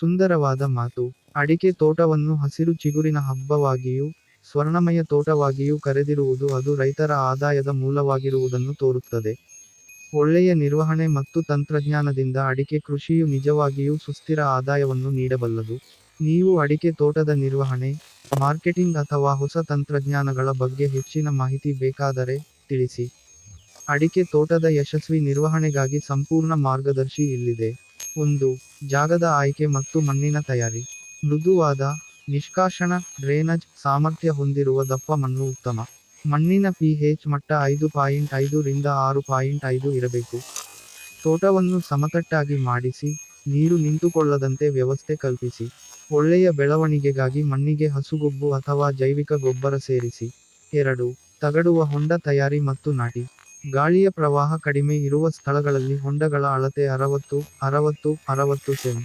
ಸುಂದರವಾದ ಮಾತು. ಅಡಿಕೆ ತೋಟವನ್ನು ಹಸಿರು ಚಿಗುರಿನ ಹಬ್ಬವಾಗಿಯೂ, ಸ್ವರ್ಣಮಯ ತೋಟವಾಗಿಯೂ ಕರೆದಿರುವುದು ಅದು ರೈತರ ಆದಾಯದ ಮೂಲವಾಗಿರುವುದನ್ನು ತೋರುತ್ತದೆ. ಒಳ್ಳೆಯ ನಿರ್ವಹಣೆ ಮತ್ತು ತಂತ್ರಜ್ಞಾನದಿಂದ ಅಡಿಕೆ ಕೃಷಿಯು ನಿಜವಾಗಿಯೂ ಸುಸ್ಥಿರ ಆದಾಯವನ್ನು ನೀಡಬಲ್ಲದು. ನೀವು ಅಡಿಕೆ ತೋಟದ ನಿರ್ವಹಣೆ, ಮಾರ್ಕೆಟಿಂಗ್ ಅಥವಾ ಹೊಸ ತಂತ್ರಜ್ಞಾನಗಳ ಬಗ್ಗೆ ಹೆಚ್ಚಿನ ಮಾಹಿತಿ ಬೇಕಾದರೆ ತಿಳಿಸಿ. ಅಡಿಕೆ ತೋಟದ ಯಶಸ್ವಿ ನಿರ್ವಹಣೆಗಾಗಿ ಸಂಪೂರ್ಣ ಮಾರ್ಗದರ್ಶಿ ಇಲ್ಲಿದೆ. ಒಂದು ಜಾಗದ ಆಯ್ಕೆ ಮತ್ತು ಮಣ್ಣಿನ ತಯಾರಿ. ಮೃದುವಾದ, ನಿಷ್ಕಾಷಣ, ಡ್ರೇನಜ್ ಸಾಮರ್ಥ್ಯ ಹೊಂದಿರುವ ದಪ್ಪ ಮಣ್ಣು ಉತ್ತಮ. ಮಣ್ಣಿನ ಪಿಹೆಚ್ ಮಟ್ಟ ಐದು ಪಾಯಿಂಟ್ ಐದು ರಿಂದ ಆರು ಪಾಯಿಂಟ್ ಐದು ಇರಬೇಕು. ತೋಟವನ್ನು ಸಮತಟ್ಟಾಗಿ ಮಾಡಿಸಿ, ನೀರು ನಿಂತುಕೊಳ್ಳದಂತೆ ವ್ಯವಸ್ಥೆ ಕಲ್ಪಿಸಿ. ಒಳ್ಳೆಯ ಬೆಳವಣಿಗೆಗಾಗಿ ಮಣ್ಣಿಗೆ ಹಸುಗೊಬ್ಬು ಅಥವಾ ಜೈವಿಕ ಗೊಬ್ಬರ ಸೇರಿಸಿ. ಎರಡು, ತಗಡುವ ಹೊಂಡ ತಯಾರಿ ಮತ್ತು ನಾಟಿ. ಗಾಳಿಯ ಪ್ರವಾಹ ಕಡಿಮೆ ಇರುವ ಸ್ಥಳಗಳಲ್ಲಿ ಹೊಂಡಗಳ ಅಳತೆ ಅರವತ್ತು ಅರವತ್ತು ಅರವತ್ತು ಸೆಂ.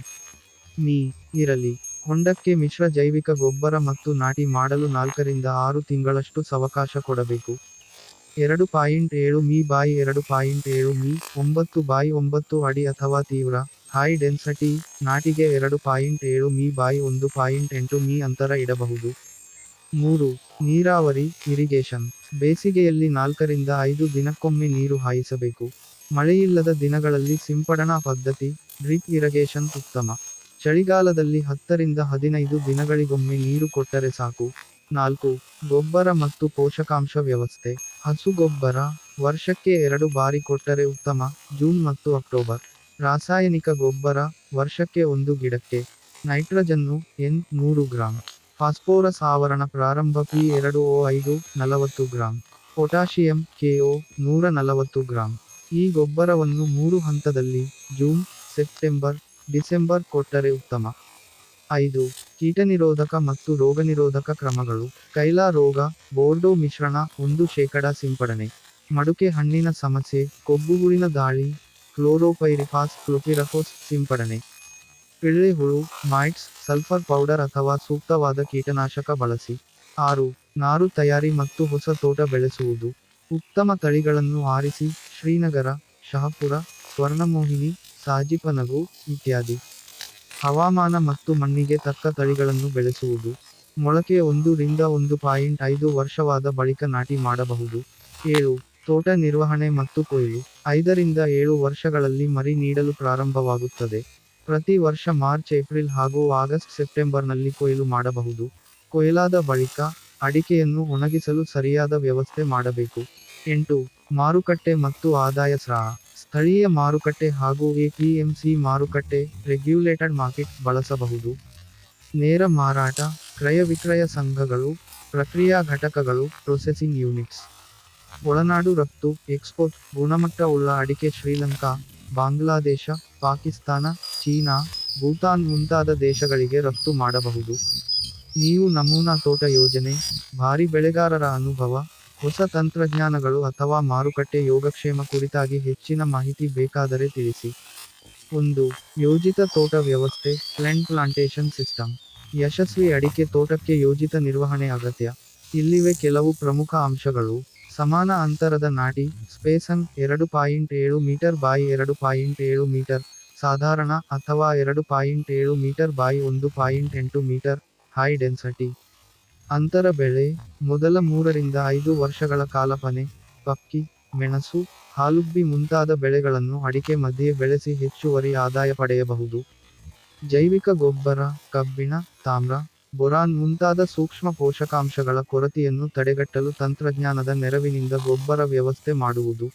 ಮೀ. ಇರಲಿ. ಹೊಂಡಕ್ಕೆ ಮಿಶ್ರ ಜೈವಿಕ ಗೊಬ್ಬರ ಮತ್ತು ನಾಟಿ ಮಾಡಲು ನಾಲ್ಕರಿಂದ ಆರು ತಿಂಗಳಷ್ಟು ಸವಕಾಶ ಕೊಡಬೇಕು. ಎರಡು ಪಾಯಿಂಟ್ ಏಳು ಮೀ ಬಾಯಿ ಎರಡು ಪಾಯಿಂಟ್ ಏಳು ಮೀ, ಒಂಬತ್ತು ಬಾಯಿ ಒಂಬತ್ತು ಅಡಿ ಅಥವಾ ತೀವ್ರ ಹೈ ಡೆನ್ಸಿಟಿ ನಾಟಿಗೆ ಎರಡು ಪಾಯಿಂಟ್ ಏಳು ಮೀ ಬಾಯಿ ಒಂದು ಪಾಯಿಂಟ್ ಎಂಟು ಮೀ ಅಂತರ ಇಡಬಹುದು. ಮೂರು, ನೀರಾವರಿ, ಇರಿಗೇಷನ್. ಬೇಸಿಗೆಯಲ್ಲಿ ನಾಲ್ಕರಿಂದ ಐದು ದಿನಕ್ಕೊಮ್ಮೆ ನೀರು ಹಾಯಿಸಬೇಕು. ಮಳೆಯಿಲ್ಲದ ದಿನಗಳಲ್ಲಿ ಸಿಂಪಡಣಾ ಪದ್ಧತಿ, ಡ್ರಿಪ್ ಇರಿಗೇಷನ್ ಉತ್ತಮ. ಚಳಿಗಾಲದಲ್ಲಿ ಹತ್ತರಿಂದ ಹದಿನೈದು ದಿನಗಳಿಗೊಮ್ಮೆ ನೀರು ಕೊಟ್ಟರೆ ಸಾಕು. ನಾಲ್ಕು, ಗೊಬ್ಬರ ಮತ್ತು ಪೋಷಕಾಂಶ ವ್ಯವಸ್ಥೆ. ಹಸು ಗೊಬ್ಬರ ವರ್ಷಕ್ಕೆ ಎರಡು ಬಾರಿ ಕೊಟ್ಟರೆ ಉತ್ತಮ, ಜೂನ್ ಮತ್ತು ಅಕ್ಟೋಬರ್. ರಾಸಾಯನಿಕ ಗೊಬ್ಬರ ವರ್ಷಕ್ಕೆ ಒಂದು ಗಿಡಕ್ಕೆ. ನೈಟ್ರಜನ್ನು ಎನ್ ನೂರು ಗ್ರಾಂ. ಫಾಸ್ಫೋರಸ್ ಆವರಣ ಪ್ರಾರಂಭ ಪಿ ಎರಡು ಓ ಐದು ನಲವತ್ತು ಗ್ರಾಂ. ಪೊಟ್ಯಾಷಿಯಂ ಕೆಒ ನೂರ ನಲವತ್ತು ಗ್ರಾಂ. ಈ ಗೊಬ್ಬರವನ್ನು ಮೂರು ಹಂತದಲ್ಲಿ, ಜೂನ್, ಸೆಪ್ಟೆಂಬರ್, ಡಿಸೆಂಬರ್ ಕೊಟ್ಟರೆ ಉತ್ತಮ. ಐದು, ಕೀಟನಿರೋಧಕ ಮತ್ತು ರೋಗನಿರೋಧಕ ಕ್ರಮಗಳು. ಕೈಲಾ ರೋಗ, ಬೋರ್ಡೋ ಮಿಶ್ರಣ, ಒಂದು ಶೇಕಡ ಸಿಂಪಡಣೆ. ಮಡುಕೆ ಹಣ್ಣಿನ ಸಮಸ್ಯೆ ಕೊಬ್ಬುಗುಳಿನ ದಾಳಿ, ಕ್ಲೋರೋಪೈರಿಫಾಸ್, ಕ್ಲೋಪಿರಫೋಸ್ ಸಿಂಪಡಣೆ. ಪಿಳ್ಳೆ ಹುಳು, ಮೈಟ್ಸ್, ಸಲ್ಫರ್ ಪೌಡರ್ ಅಥವಾ ಸೂಕ್ತವಾದ ಕೀಟನಾಶಕ ಬಳಸಿ. ಆರು, ನಾರು ತಯಾರಿ ಮತ್ತು ಹೊಸ ತೋಟ ಬೆಳೆಸುವುದು. ಉತ್ತಮ ತಳಿಗಳನ್ನು ಆರಿಸಿ, ಶ್ರೀನಗರ, ಶಹಪುರ, ಸ್ವರ್ಣಮೋಹಿನಿ, ಸಾಜಿಪನಗು ಇತ್ಯಾದಿ. ಹವಾಮಾನ ಮತ್ತು ಮಣ್ಣಿಗೆ ತಕ್ಕ ತಳಿಗಳನ್ನು ಬೆಳೆಸುವುದು. ಮೊಳಕೆ ಒಂದು ರಿಂದ ಒಂದು ಪಾಯಿಂಟ್ ಐದು ವರ್ಷವಾದ ಬಳಿಕ ನಾಟಿ ಮಾಡಬಹುದು. ಏಳು, ತೋಟ ನಿರ್ವಹಣೆ ಮತ್ತು ಕೊಯ್ಲು. ಐದರಿಂದ ಏಳು ವರ್ಷಗಳಲ್ಲಿ ಮರಿ ನೀಡಲು ಪ್ರಾರಂಭವಾಗುತ್ತದೆ. ಪ್ರತಿ ವರ್ಷ ಮಾರ್ಚ್, ಏಪ್ರಿಲ್ ಹಾಗೂ ಆಗಸ್ಟ್, ಸೆಪ್ಟೆಂಬರ್ನಲ್ಲಿ ಕೊಯ್ಲು ಮಾಡಬಹುದು. ಕೊಯ್ಲಾದ ಬಳಿಕ ಅಡಿಕೆಯನ್ನು ಒಣಗಿಸಲು ಸರಿಯಾದ ವ್ಯವಸ್ಥೆ ಮಾಡಬೇಕು. ಎಂಟು, ಮಾರುಕಟ್ಟೆ ಮತ್ತು ಆದಾಯ ಸ್ರಹ ಸ್ಥಳೀಯ ಮಾರುಕಟ್ಟೆ ಹಾಗೂ ಎಪಿಎಂಸಿ ಮಾರುಕಟ್ಟೆ, ರೆಗ್ಯುಲೇಟೆಡ್ ಮಾರ್ಕೆಟ್ ಬಳಸಬಹುದು. ನೇರ ಮಾರಾಟ, ಕ್ರಯ ವಿಕ್ರಯ ಸಂಘಗಳು, ಪ್ರಕ್ರಿಯಾ ಘಟಕಗಳು, ಪ್ರೊಸೆಸಿಂಗ್ ಯೂನಿಟ್ಸ್. ಒಳನಾಡು ರಫ್ತು, ಎಕ್ಸ್ಪೋರ್ಟ್, ಗುಣಮಟ್ಟವುಳ್ಳ ಅಡಿಕೆ ಶ್ರೀಲಂಕಾ, ಬಾಂಗ್ಲಾದೇಶ, ಪಾಕಿಸ್ತಾನ ಚೀನಾ, ಭೂತಾನ್ ಮುಂತಾದ ದೇಶಗಳಿಗೆ ರಫ್ತು ಮಾಡಬಹುದು. ನೀವು ನಮೂನಾ ತೋಟ ಯೋಜನೆ, ಭಾರಿ ಬೆಳೆಗಾರರ ಅನುಭವ, ಹೊಸ ತಂತ್ರಜ್ಞಾನಗಳು ಅಥವಾ ಮಾರುಕಟ್ಟೆ ಯೋಗಕ್ಷೇಮ ಕುರಿತಾಗಿ ಹೆಚ್ಚಿನ ಮಾಹಿತಿ ಬೇಕಾದರೆ ತಿಳಿಸಿ. ಒಂದು, ಯೋಜಿತ ತೋಟ ವ್ಯವಸ್ಥೆ, ಪ್ಲೆಂಟ್ ಪ್ಲಾಂಟೇಶನ್ ಸಿಸ್ಟಮ್. ಯಶಸ್ವಿ ಅಡಿಕೆ ತೋಟಕ್ಕೆ ಯೋಜಿತ ನಿರ್ವಹಣೆ ಅಗತ್ಯ. ಇಲ್ಲಿವೆ ಕೆಲವು ಪ್ರಮುಖ ಅಂಶಗಳು. ಸಮಾನ ಅಂತರದ ನಾಟಿ, ಸ್ಪೇಸನ್, ಎರಡು ಪಾಯಿಂಟ್ ಏಳು ಮೀಟರ್ ಬಾಯಿ ಎರಡು ಪಾಯಿಂಟ್ ಏಳು ಮೀಟರ್. ಸಾಧಾರಣ ಅಥವಾ ಎರಡು ಪಾಯಿಂಟ್ ಏಳು ಮೀಟರ್ ಬಾಯಿ ಒಂದು ಪಾಯಿಂಟ್ ಎಂಟು ಮೀಟರ್ ಹೈ ಡೆನ್ಸಿಟಿ ಅಂತರ ಬೆಳೆ, ಮೊದಲ ಮೂರರಿಂದ ಐದು ವರ್ಷಗಳ ಕಾಲಪನೆ ಪಕ್ಕಿ, ಮೆಣಸು ಹಾಲುಬ್ಬಿ ಮುಂತಾದ ಬೆಳೆಗಳನ್ನು ಅಡಿಕೆ ಮಧ್ಯೆ ಬೆಳೆಸಿ ಹೆಚ್ಚುವರಿ ಆದಾಯ ಪಡೆಯಬಹುದು. ಜೈವಿಕ ಗೊಬ್ಬರ, ಕಬ್ಬಿಣ, ತಾಮ್ರ, ಬೊರಾನ್ ಮುಂತಾದ ಸೂಕ್ಷ್ಮ ಪೋಷಕಾಂಶಗಳ ಕೊರತೆಯನ್ನು ತಡೆಗಟ್ಟಲು ತಂತ್ರಜ್ಞಾನದ ನೆರವಿನಿಂದ ಗೊಬ್ಬರ ವ್ಯವಸ್ಥೆ ಮಾಡುವುದು.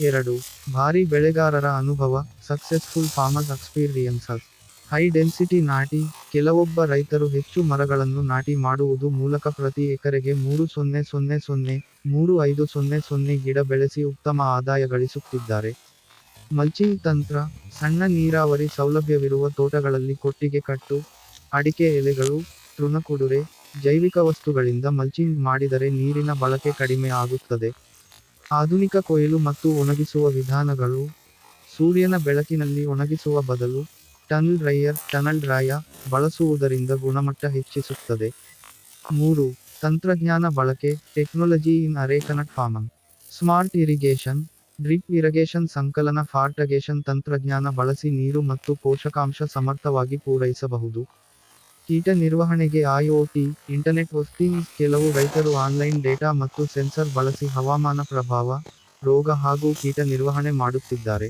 ಎರಡು. ಭಾರಿ ಬೆಳೆಗಾರರ ಅನುಭವ successful farmers experiences high density ನಾಟಿ, ಕೆಲವೊಬ್ಬ ರೈತರು ಹೆಚ್ಚು ಮರಗಳನ್ನು ನಾಟಿ ಮಾಡುವುದು ಮೂಲಕ ಪ್ರತಿ ಎಕರೆಗೆ ಮೂರು ಸೊನ್ನೆ ಸೊನ್ನೆ ಸೊನ್ನೆ, ಮೂರು ಐದು ಸೊನ್ನೆ ಸೊನ್ನೆ ಗಿಡ ಬೆಳೆಸಿ ಉತ್ತಮ ಆದಾಯ ಗಳಿಸುತ್ತಿದ್ದಾರೆ. ಮಲ್ಚಿಂಗ್ ತಂತ್ರ, ಸಣ್ಣ ನೀರಾವರಿ ಸೌಲಭ್ಯವಿರುವ ತೋಟಗಳಲ್ಲಿ ಕೊಟ್ಟಿಗೆ ಕಟ್ಟು, ಅಡಿಕೆ ಎಲೆಗಳು ತೃಣಕುಡುರೆ ಜೈವಿಕ ವಸ್ತುಗಳಿಂದ ಮಲ್ಚಿಂಗ್ ಮಾಡಿದರೆ ನೀರಿನ ಬಳಕೆ ಕಡಿಮೆ ಆಗುತ್ತದೆ. ಆಧುನಿಕ ಕೊಯ್ಲು ಮತ್ತು ಒಣಗಿಸುವ ವಿಧಾನಗಳು, ಸೂರ್ಯನ ಬೆಳಕಿನಲ್ಲಿ ಒಣಗಿಸುವ ಬದಲು ಟನಲ್ ಡ್ರೈಯರ್, ಟನಲ್ ಡ್ರಾಯ ಬಳಸುವುದರಿಂದ ಗುಣಮಟ್ಟ ಹೆಚ್ಚಿಸುತ್ತದೆ. ಮೂರು, ತಂತ್ರಜ್ಞಾನ ಬಳಕೆ, technology in arecanut farming. Smart irrigation, drip irrigation ಸಂಕಲನ ಫಾರ್ಟಗೇಷನ್ ತಂತ್ರಜ್ಞಾನ ಬಳಸಿ ನೀರು ಮತ್ತು ಪೋಷಕಾಂಶ ಸಮರ್ಥವಾಗಿ ಪೂರೈಸಬಹುದು. ಕೀಟ ನಿರ್ವಹಣೆಗೆ ಐಒಟಿ, ಇಂಟರ್ನೆಟ್ ಥಿಂಗ್ಸ್ ಕೆಲವು ರೈತರು ಆನ್ಲೈನ್ ಡೇಟಾ ಮತ್ತು ಸೆನ್ಸರ್ ಬಳಸಿ ಹವಾಮಾನ ಪ್ರಭಾವ, ರೋಗ ಹಾಗೂ ಕೀಟ ನಿರ್ವಹಣೆ ಮಾಡುತ್ತಿದ್ದಾರೆ.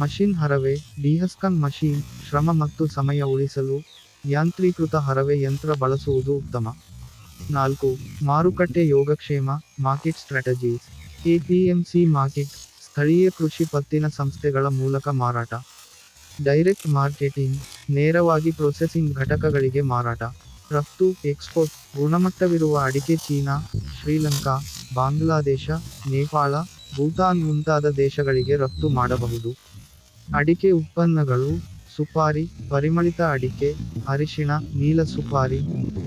ಮಷಿನ್ ಹರವೆ, ಡಿಹಸ್ಕನ್ ಮಷೀನ್, ಶ್ರಮ ಮತ್ತು ಸಮಯ ಉಳಿಸಲು ಯಾಂತ್ರೀಕೃತ ಹರವೆ ಯಂತ್ರ ಬಳಸುವುದು ಉತ್ತಮ. ನಾಲ್ಕು, ಮಾರುಕಟ್ಟೆ ಯೋಗಕ್ಷೇಮ ಮಾರ್ಕೆಟ್ ಸ್ಟ್ರಾಟಜೀಸ್ ಎಪಿಎಂಸಿ ಮಾರ್ಕೆಟ್ ಸ್ಥಳೀಯ ಕೃಷಿ ಪತ್ತಿನ ಸಂಸ್ಥೆಗಳ ಮೂಲಕ ಮಾರಾಟ. ಡೈರೆಕ್ಟ್ ಮಾರ್ಕೆಟಿಂಗ್ ನೇರವಾಗಿ ಪ್ರೊಸೆಸಿಂಗ್ ಘಟಕಗಳಿಗೆ ಮಾರಾಟ. ರಫ್ತು, ಎಕ್ಸ್ಪೋರ್ಟ್, ಗುಣಮಟ್ಟವಿರುವ ಅಡಿಕೆ ಚೀನಾ, ಶ್ರೀಲಂಕಾ, ಬಾಂಗ್ಲಾದೇಶ, ನೇಪಾಳ, ಭೂತಾನ್ ಮುಂತಾದ ದೇಶಗಳಿಗೆ ರಫ್ತು ಮಾಡಬಹುದು. ಅಡಿಕೆ ಉತ್ಪನ್ನಗಳು, ಸುಪಾರಿ, ಪರಿಮಳಿತ ಅಡಿಕೆ, ಅರಿಶಿಣ, ನೀಲ ಸುಪಾರಿ,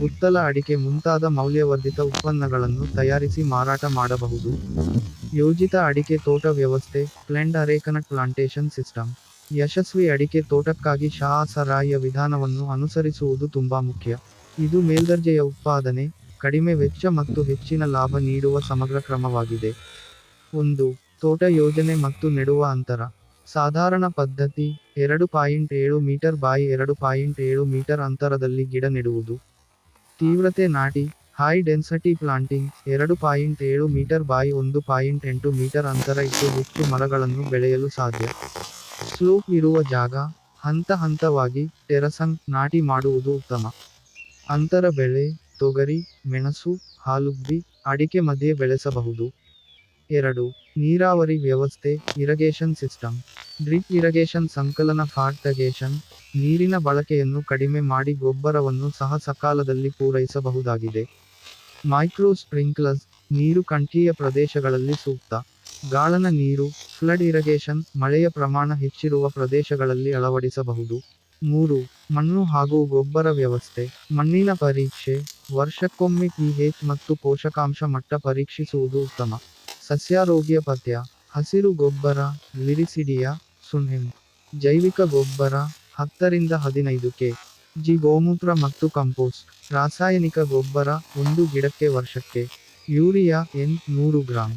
ಉತ್ತಲ ಅಡಿಕೆ ಮುಂತಾದ ಮೌಲ್ಯವರ್ಧಿತ ಉತ್ಪನ್ನಗಳನ್ನು ತಯಾರಿಸಿ ಮಾರಾಟ ಮಾಡಬಹುದು. ಯೋಜಿತ ಅಡಿಕೆ ತೋಟ ವ್ಯವಸ್ಥೆ ಪ್ಲೆಂಡ್ ಅರೇಕನಟ್ ಪ್ಲಾಂಟೇಶನ್ ಸಿಸ್ಟಮ್. ಯಶಸ್ವಿ ಅಡಿಕೆ ತೋಟಕ್ಕಾಗಿ ಶಾಸರಾಯ ವಿಧಾನವನ್ನು ಅನುಸರಿಸುವುದು ತುಂಬಾ ಮುಖ್ಯ. ಇದು ಮೇಲ್ದರ್ಜೆಯ ಉತ್ಪಾದನೆ, ಕಡಿಮೆ ವೆಚ್ಚ ಮತ್ತು ಹೆಚ್ಚಿನ ಲಾಭ ನೀಡುವ ಸಮಗ್ರ ಕ್ರಮವಾಗಿದೆ. ಒಂದು, ತೋಟ ಯೋಜನೆ ಮತ್ತು ನೆಡುವ ಅಂತರ. ಸಾಧಾರಣ ಪದ್ಧತಿ, ಎರಡು ಪಾಯಿಂಟ್ ಏಳು ಮೀಟರ್ ಬಾಯಿ ಎರಡು ಪಾಯಿಂಟ್ ಏಳು ಮೀಟರ್ ಅಂತರದಲ್ಲಿ ಗಿಡ ನೆಡುವುದು. ತೀವ್ರತೆ ನಾಟಿ ಹೈ ಡೆನ್ಸಿಟಿ ಪ್ಲಾಂಟಿಂಗ್ ಎರಡು ಪಾಯಿಂಟ್ ಏಳು ಮೀಟರ್ ಬಾಯಿ ಒಂದು ಪಾಯಿಂಟ್ ಎಂಟು ಮೀಟರ್ ಅಂತರ ಇಟ್ಟು ಹೆಚ್ಚು ಮರಗಳನ್ನು ಬೆಳೆಯಲು ಸಾಧ್ಯ. ಸ್ಲೋಪ್ ಇರುವ ಜಾಗ ಹಂತ ಹಂತವಾಗಿ ಟೆರಸಂಗ್ ನಾಟಿ ಮಾಡುವುದು ಉತ್ತಮ. ಅಂತರ ಬೆಳೆ, ತೊಗರಿ, ಮೆಣಸು ಹಾಲುಬ್ಬಿ ಅಡಿಕೆ ಮಧ್ಯೆ ಬೆಳೆಸಬಹುದು. ಎರಡು, ನೀರಾವರಿ ವ್ಯವಸ್ಥೆ, ಇರಗೇಷನ್ ಸಿಸ್ಟಮ್. ಡ್ರಿಪ್ ಇರಗೇಷನ್ ಸಂಕಲನ ಫಾರ್ಟಗೇಷನ್ ನೀರಿನ ಬಳಕೆಯನ್ನು ಕಡಿಮೆ ಮಾಡಿ ಗೊಬ್ಬರವನ್ನು ಸಹ ಸಕಾಲದಲ್ಲಿ ಪೂರೈಸಬಹುದಾಗಿದೆ. ಮೈಕ್ರೋ ಸ್ಪ್ರಿಂಕ್ಲರ್ಸ್, ನೀರು ಕಂಠೀಯ ಪ್ರದೇಶಗಳಲ್ಲಿ ಸೂಕ್ತ. ಗಾಳನ ನೀರು, ಫ್ಲಡ್ ಇರಗೇಷನ್, ಮಳೆಯ ಪ್ರಮಾಣ ಹೆಚ್ಚಿರುವ ಪ್ರದೇಶಗಳಲ್ಲಿ ಅಳವಡಿಸಬಹುದು. ಮೂರು, ಮಣ್ಣು ಹಾಗೂ ಗೊಬ್ಬರ ವ್ಯವಸ್ಥೆ. ಮಣ್ಣಿನ ಪರೀಕ್ಷೆ, ವರ್ಷಕ್ಕೊಮ್ಮೆ ಪಿಹೆಚ್ ಮತ್ತು ಪೋಷಕಾಂಶ ಮಟ್ಟ ಪರೀಕ್ಷಿಸುವುದು ಉತ್ತಮ. ಸಸ್ಯಾರೋಗ್ಯ ಪಥ್ಯ, ಹಸಿರು ಗೊಬ್ಬರ, ಲಿರಿಸಿಡಿಯಾ ಸುನ್ಹೆಮ್ ಜೈವಿಕ ಗೊಬ್ಬರ, ಹತ್ತರಿಂದ ಹದಿನೈದು ಕೆ. ಜಿ ಗೋಮೂತ್ರ ಮತ್ತು ಕಂಪೋಸ್ಟ್. ರಾಸಾಯನಿಕ ಗೊಬ್ಬರ, ಒಂದು ಗಿಡಕ್ಕೆ ವರ್ಷಕ್ಕೆ. ಯೂರಿಯಾ ಎನ್ ನೂರು ಗ್ರಾಂ.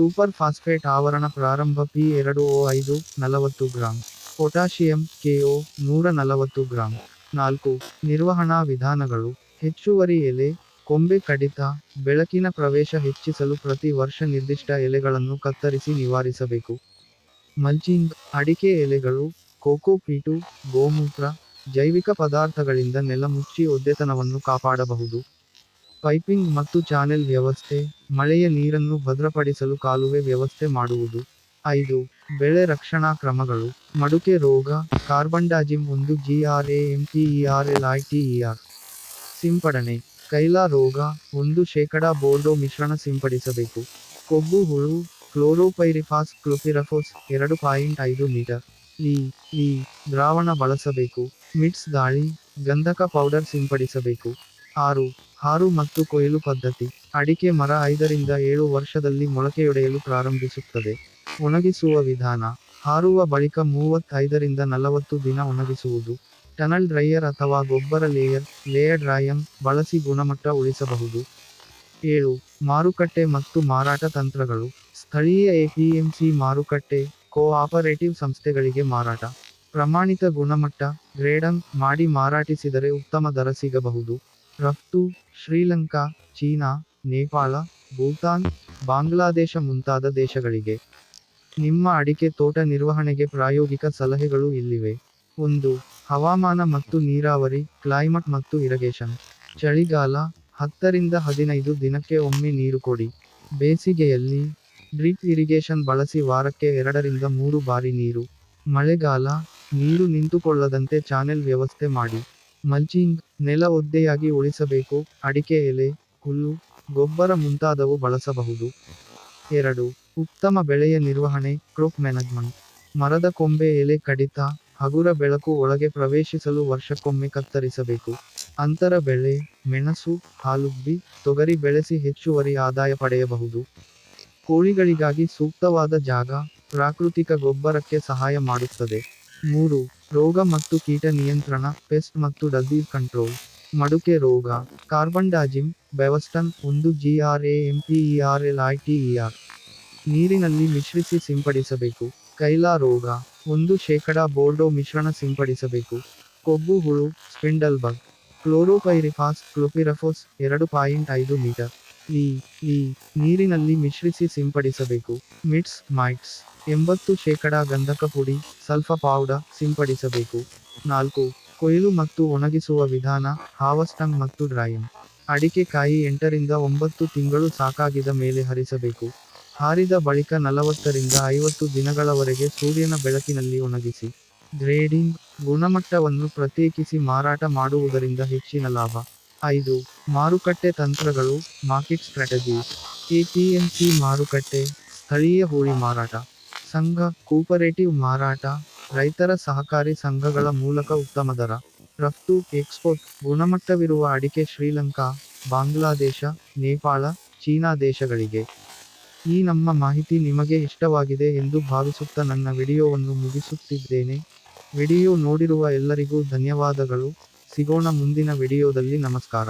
ಸೂಪರ್ ಫಾಸ್ಫೇಟ್ ಆವರಣ ಪ್ರಾರಂಭ ಪಿ ಎರಡು ಓ ಐದು, ನಲವತ್ತು ಗ್ರಾಂ. ಪೊಟ್ಯಾಷಿಯಂ ಕೆಒ ನೂರ ನಲವತ್ತು ಗ್ರಾಂ. ನಾಲ್ಕು, ನಿರ್ವಹಣಾ ವಿಧಾನಗಳು. ಹೆಚ್ಚುವರಿ ಎಲೆ, ಕೊಂಬೆ ಕಡಿತ, ಬೆಳಕಿನ ಪ್ರವೇಶ ಹೆಚ್ಚಿಸಲು ಪ್ರತಿ ವರ್ಷ ನಿರ್ದಿಷ್ಟ ಎಲೆಗಳನ್ನು ಕತ್ತರಿಸಿ ನಿವಾರಿಸಬೇಕು. ಮಲ್ಚಿಂಗ್, ಅಡಿಕೆ ಎಲೆಗಳು, ಕೋಕೋ ಪೀಟು, ಗೋಮೂತ್ರ, ಜೈವಿಕ ಪದಾರ್ಥಗಳಿಂದ ನೆಲ ಮುಚ್ಚಿ ಒದ್ದೆತನವನ್ನು ಕಾಪಾಡಬಹುದು. ಪೈಪಿಂಗ್ ಮತ್ತು ಚಾನೆಲ್ ವ್ಯವಸ್ಥೆ, ಮಳೆಯ ನೀರನ್ನು ಭದ್ರಪಡಿಸಲು ಕಾಲುವೆ ವ್ಯವಸ್ಥೆ ಮಾಡುವುದು. ಐದು, ಬೆಳೆ ರಕ್ಷಣಾ ಕ್ರಮಗಳು. ಮಡುಕೆ ರೋಗ, ಕಾರ್ಬನ್ಡಾಜಿಮ್ ಒಂದು ಜಿಆರ್ಎಎಂಪಿಇಆರ್ಎಲ್ಐಟಿಇಆರ್ ಸಿಂಪಡಣೆ. ಕೈಲಾ ರೋಗ, ಒಂದು, ಶೇಕಡಾ ಬೋರ್ಡೋ ಮಿಶ್ರಣ ಸಿಂಪಡಿಸಬೇಕು. ಕೊಬ್ಬು, ಹುಳು, ಕ್ಲೋರೋಪೈರಿಫಾಸ್, ಕ್ಲೋಪಿರಫೋಸ್, ಎರಡು ಪಾಯಿಂಟ್ ಐದು ಮೀಟರ್. ಈ ಈ ದ್ರಾವಣ ಬಳಸಬೇಕು. ಮಿಟ್ಸ್ ಗಾಳಿ ಗಂಧಕ ಪೌಡರ್ ಸಿಂಪಡಿಸಬೇಕು. ಆರು ಹಾರು ಮತ್ತು ಕೊಯ್ಲು ಪದ್ಧತಿ. ಅಡಿಕೆ ಮರ ಐದರಿಂದ ಏಳು ವರ್ಷದಲ್ಲಿ ಮೊಳಕೆಯೊಡೆಯಲು ಪ್ರಾರಂಭಿಸುತ್ತದೆ. ಒಣಗಿಸುವ ವಿಧಾನ, ಹಾರುವ ಬಳಿಕ ಮೂವತ್ತೈದರಿಂದ ನಲವತ್ತು ದಿನ ಒಣಗಿಸುವುದು. ಟನಲ್ ಡ್ರೈಯರ್ ಅಥವಾ ಗೊಬ್ಬರ ಲೇಯರ್ ಲೇಯರ್ ಡ್ರಾಯಂ ಬಳಸಿ ಗುಣಮಟ್ಟ ಉಳಿಸಬಹುದು. ಏಳು, ಮಾರುಕಟ್ಟೆ ಮತ್ತು ಮಾರಾಟ ತಂತ್ರಗಳು. ಸ್ಥಳೀಯ ಎಪಿಎಂಸಿ ಮಾರುಕಟ್ಟೆ, ಕೋಆಪರೇಟಿವ್ ಸಂಸ್ಥೆಗಳಿಗೆ ಮಾರಾಟ. ಪ್ರಮಾಣಿತ ಗುಣಮಟ್ಟ ಗ್ರೇಡಂಗ್ ಮಾಡಿ ಮಾರಾಟಿಸಿದರೆ ಉತ್ತಮ ದರ ಸಿಗಬಹುದು. ರಫ್ತು, ಶ್ರೀಲಂಕಾ, ಚೀನಾ, ನೇಪಾಳ, ಭೂತಾನ್, ಬಾಂಗ್ಲಾದೇಶ ಮುಂತಾದ ದೇಶಗಳಿಗೆ. ನಿಮ್ಮ ಅಡಿಕೆ ತೋಟ ನಿರ್ವಹಣೆಗೆ ಪ್ರಾಯೋಗಿಕ ಸಲಹೆಗಳು ಇಲ್ಲಿವೆ. ಒಂದು, ಹವಾಮಾನ ಮತ್ತು ನೀರಾವರಿ, ಕ್ಲೈಮಟ್ ಮತ್ತು ಇರಗೇಷನ್. ಚಳಿಗಾಲ, ಹತ್ತರಿಂದ ಹದಿನೈದು ದಿನಕ್ಕೆ ಒಮ್ಮೆ ನೀರು ಕೊಡಿ. ಬೇಸಿಗೆಯಲ್ಲಿ, ಡ್ರಿಪ್ ಇರಿಗೇಷನ್ ಬಳಸಿ ವಾರಕ್ಕೆ ಎರಡರಿಂದ ಮೂರು ಬಾರಿ ನೀರು. ಮಳೆಗಾಲ, ನೀರು ನಿಂತುಕೊಳ್ಳದಂತೆ ಚಾನೆಲ್ ವ್ಯವಸ್ಥೆ ಮಾಡಿ. ಮಲ್ಚಿಂಗ್, ನೆಲ ಒದ್ದೆಯಾಗಿ ಉಳಿಸಬೇಕು, ಅಡಿಕೆ ಎಲೆ, ಹುಲ್ಲು, ಗೊಬ್ಬರ ಮುಂತಾದವು ಬಳಸಬಹುದು. ಎರಡು, ಉತ್ತಮ ಬೆಳೆಯ ನಿರ್ವಹಣೆ, ಕ್ರೋಪ್ ಮ್ಯಾನೇಜ್ಮೆಂಟ್. ಮರದ ಕೊಂಬೆ ಎಲೆ ಕಡಿತ, ಹಗುರ ಬೆಳಕು ಒಳಗೆ ಪ್ರವೇಶಿಸಲು ವರ್ಷಕ್ಕೊಮ್ಮೆ ಕತ್ತರಿಸಬೇಕು. ಅಂತರ ಬೆಳೆ, ಮೆಣಸು ಹಾಲುಬ್ಬಿ ತೊಗರಿ ಬೆಳೆಸಿ ಹೆಚ್ಚುವರಿ ಆದಾಯ ಪಡೆಯಬಹುದು. ಕೋಳಿಗಳಿಗಾಗಿ ಸೂಕ್ತವಾದ ಜಾಗ, ಪ್ರಾಕೃತಿಕ ಗೊಬ್ಬರಕ್ಕೆ ಸಹಾಯ ಮಾಡುತ್ತದೆ. ಮೂರು ರೋಗ ಮತ್ತು ಕೀಟ ನಿಯಂತ್ರಣ, ಪೆಸ್ಟ್ ಮತ್ತು ಡಸೀಸ್ ಕಂಟ್ರೋಲ್. ಮಡುಕೆ ರೋಗ, ಕಾರ್ಬನ್ ಡಾಜಿಮ್, ಬೆವಸ್ಟನ್, ಒಂದು ಜಿಆರ್ಎಎಂಪಿಇಆರ್ಎಲ್ಐಟಿಇಆರ್ ನೀರಿನಲ್ಲಿ ಮಿಶ್ರಿಸಿ ಸಿಂಪಡಿಸಬೇಕು. ಕೈಲಾ ರೋಗ, ಒಂದು ಶೇಕಡ ಬೋರ್ಡೋ ಮಿಶ್ರಣ ಸಿಂಪಡಿಸಬೇಕು. ಕೊಬ್ಬು, ಹುಳು, ಸ್ಪಿಂಡಲ್ ಬಗ್. ಕ್ಲೋರೋಪೈರಿಫಾಸ್, ಕ್ಲೋಪಿರಫೋಸ್, ಎರಡು ಪಾಯಿಂಟ್ ಐದು ಮೀಟರ್. ಈ, ನೀರಿನಲ್ಲಿ ಮಿಶ್ರಿಸಿ ಸಿಂಪಡಿಸಬೇಕು. Mites, mites. ಎಂಬತ್ತು ಶೇಕಡಾ ಗಂಧಕ ಪುಡಿ ಸಲ್ಫ ಪೌಡರ್ ಸಿಂಪಡಿಸಬೇಕು. ನಾಲ್ಕು, ಕೊಯ್ಲು ಮತ್ತು ಒಣಗಿಸುವ ವಿಧಾನ, ಹಾವಸ್ಟಂಗ್ ಮತ್ತು ಡ್ರಾಯಿಂಗ್ ಅಡಿಕೆ ಕಾಯಿ ಎಂಟರಿಂದ ಒಂಬತ್ತು ತಿಂಗಳು ಸಾಕಾಗಿದ ಮೇಲೆ ಹರಿಸಬೇಕು. ಹಾರಿದ ಬಳಿಕ ನಲವತ್ತರಿಂದ ಐವತ್ತು ದಿನಗಳವರೆಗೆ ಸೂರ್ಯನ ಬೆಳಕಿನಲ್ಲಿ ಒಣಗಿಸಿ. ಗ್ರೇಡಿಂಗ್, ಗುಣಮಟ್ಟವನ್ನು ಪ್ರತ್ಯೇಕಿಸಿ ಮಾರಾಟ ಮಾಡುವುದರಿಂದ ಹೆಚ್ಚಿನ ಲಾಭ. ಐದು, ಮಾರುಕಟ್ಟೆ ತಂತ್ರಗಳು ಮಾರ್ಕೆಟ್ ಸ್ಟ್ರಾಟಜೀಸ್ ಎಪಿಎಂಸಿ ಮಾರುಕಟ್ಟೆ, ಸ್ಥಳೀಯ ಹೂಳಿ ಮಾರಾಟ. ಸಂಘ, ಕೋಪರೇಟಿವ್ ಮಾರಾಟ, ರೈತರ ಸಹಕಾರಿ ಸಂಘಗಳ ಮೂಲಕ ಉತ್ತಮ ದರ, ರಫ್ತು, ಎಕ್ಸ್ಪೋರ್ಟ್, ಗುಣಮಟ್ಟವಿರುವ ಅಡಿಕೆ ಶ್ರೀಲಂಕಾ, ಬಾಂಗ್ಲಾದೇಶ, ನೇಪಾಳ, ಚೀನಾ ದೇಶಗಳಿಗೆ. ಈ ನಮ್ಮ ಮಾಹಿತಿ ನಿಮಗೆ ಇಷ್ಟವಾಗಿದೆ ಎಂದು ಭಾವಿಸುತ್ತಾ ನನ್ನ ವಿಡಿಯೋವನ್ನು ಮುಗಿಸುತ್ತಿದ್ದೇನೆ. ವಿಡಿಯೋ ನೋಡಿರುವ ಎಲ್ಲರಿಗೂ ಧನ್ಯವಾದಗಳು. ಸಿಗೋಣ ಮುಂದಿನ ವಿಡಿಯೋದಲ್ಲಿ ನಮಸ್ಕಾರ.